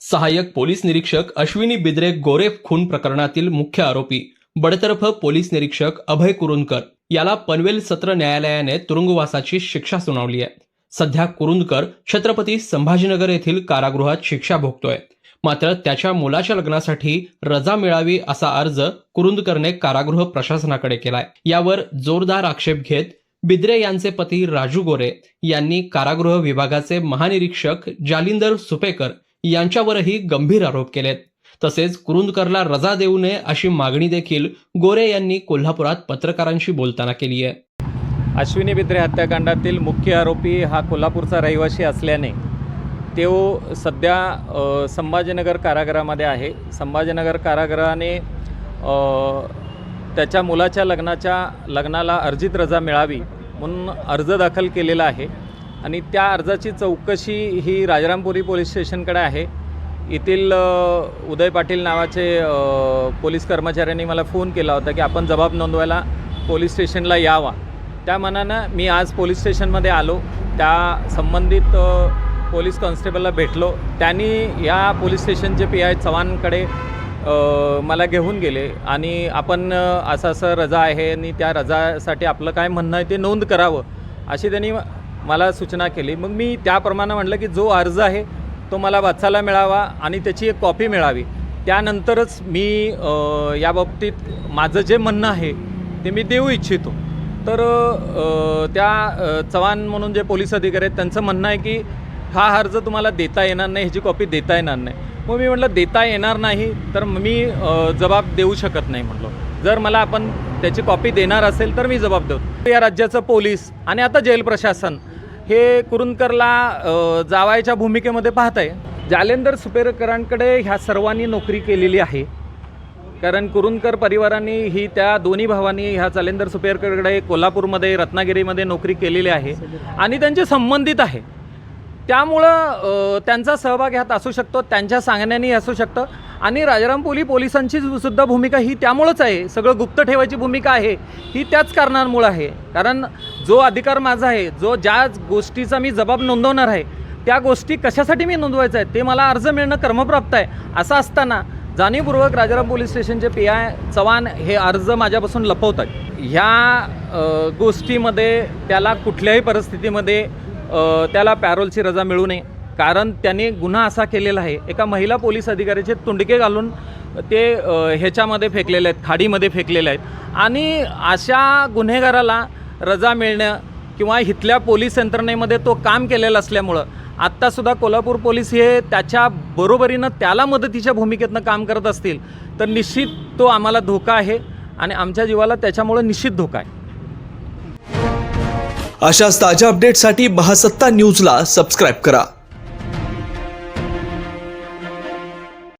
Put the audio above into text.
सहाय्यक पोलीस निरीक्षक अश्विनी बिद्रे गोरे खून प्रकरणातील मुख्य आरोपी. बडतर्फ पोलीस निरीक्षक अभय कुरुंदकर. याला पनवेल सत्र न्यायालयाने तुरुंगवासाची शिक्षा सुनावली आहे. सध्या कुरुंदकर छत्रपती संभाजीनगर येथील कारागृहात शिक्षा भोगतोय. मात्र त्याच्या मुलाच्या लग्नासाठी रजा मिळावी असा अर्ज कुरुंदकरने कारागृह प्रशासनाकडे केलाय. यावर जोरदार आक्षेप घेत बिद्रे यांचे पती राजू गोरे यांनी कारागृह विभागाचे महानिरीक्षक जालिंदर सुपेकर यांच्यावरही गंभीर आरोप केलेत. तसेच कुरुंदकरला रजा देऊ नये अशी मागणी देखील गोरे यांनी कोल्हापुरात पत्रकारांशी बोलताना केली आहे. अश्विनी बिद्रे हत्याकांडातील मुख्य आरोपी हा कोल्हापूरचा रहिवासी असल्याने तो सध्या संभाजीनगर कारागृहामध्ये आहे. संभाजीनगर कारागृहाने त्याच्या मुलाच्या लग्नाच्या लग्नाला अर्जित रजा मिळावी म्हणून अर्ज दाखल केलेला आहे. आणि त्या अर्जाची चौकशी ही राजारामपुरी पोलीस स्टेशनकडे आहे. येथील उदय पाटील नावाचे पोलीस कर्मचाऱ्यांनी मला फोन केला होता की आपण जबाब नोंदवायला पोलीस स्टेशनला यावा. त्या मनानं मी आज पोलीस स्टेशनमध्ये आलो. त्या संबंधित पोलीस कॉन्स्टेबलला भेटलो. त्यांनी या पोलीस स्टेशनचे पी आय चव्हाणकडे मला घेऊन गेले आणि आपण असं असं रजा आहे आणि त्या रजासाठी आपलं काय म्हणणं आहे ते नोंद करावं अशी त्यांनी मला सूचना केली. मग मी त्याप्रमाणे म्हटलं की जो अर्ज आहे तो मला वाचायला मिळावा आणि त्याची एक कॉपी मिळावी. त्यानंतरच मी याबाबतीत माझं जे म्हणणं आहे ते मी देऊ इच्छितो. तर त्या चव्हाण म्हणून जे पोलीस अधिकारी आहेत त्यांचं म्हणणं आहे की हा अर्ज तुम्हाला देता येणार नाही ह्याची कॉपी देता येणार नाही. मग मी म्हटलं देता येणार नाही तर मी जबाब देऊ शकत नाही म्हटलं. जर मला आपण त्याची कॉपी देणार असेल तर मी जबाब देऊ. या राज्याचं पोलीस आणि आता जेल प्रशासन हे कुरुंदकरला जावायच्या भूमिकेमध्ये पाहत आहे जालेंदर सुपेरकरांकडे ह्या सर्वांनी नोकरी केलेली आहे. कारण कुरुंदकर परिवारांनी ही त्या दोन्ही भावांनी ह्या जालेंदर सुपेरकरकडे कोल्हापूरमध्ये रत्नागिरीमध्ये नोकरी केलेली आहे आणि त्यांचे संबंधित आहे. त्यामुळं त्यांचा सहभाग ह्यात असू शकतो त्यांच्या सांगण्याने असू शकतं आणि राजारामपोली पोलिसांची सुद्धा भूमिका ही त्यामुळंच आहे. सगळं गुप्त ठेवायची भूमिका आहे. ही त्याच कारणांमुळं आहे. कारण जो अधिकार माझा आहे जो ज्या गोष्टीचा मी जबाब नोंदवणार आहे त्या गोष्टी कशासाठी मी नोंदवायचं आहे ते मला अर्ज मिळणं कर्मप्राप्त आहे असं असताना जाणीवपूर्वक राजाराम पोलीस स्टेशनचे पी आय चव्हाण हे अर्ज माझ्यापासून लपवतात ह्या गोष्टीमध्ये त्याला कुठल्याही परिस्थितीमध्ये त्याला पॅरोलची रजा मिळू नये. कारण त्याने गुन्हा असा केलेला आहे एका महिला पोलीस अधिकाऱ्याचे तुंडके घालून ते ह्याच्यामध्ये फेकलेले आहेत खाडीमध्ये फेकलेले आहेत. आणि अशा गुन्हेगाराला रजा मिळणं किंवा इथल्या पोलीस यंत्रणेमध्ये तो काम केलेला असल्यामुळं आत्तासुद्धा कोल्हापूर पोलीस हे त्याच्या बरोबरीनं त्याला मदतीच्या भूमिकेतनं काम करत असतील तर निश्चित तो आम्हाला धोका आहे आणि आमच्या जीवाला त्याच्यामुळं निश्चित धोका आहे. अशाच ताज्या अपडेटसाठी महासत्ता न्यूजला सबस्क्राईब करा.